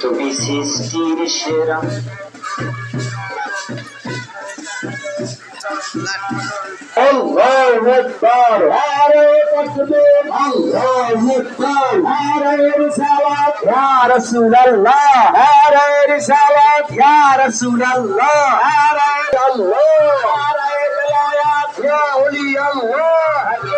তুমি সৃষ্টির সেরা আল্লাহু আকবার। নারে তাকবীর আল্লাহু আকবার। নারে রিসালাত। ইয়া রাসূলুল্লাহ। নারে রিসালাত। ইয়া রাসূলুল্লাহ। নারে আল্লাহ। নারে বেলায়াত। ইয়া ওলি আল্লাহ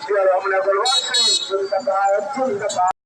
আগমন শুভেচ্ছায়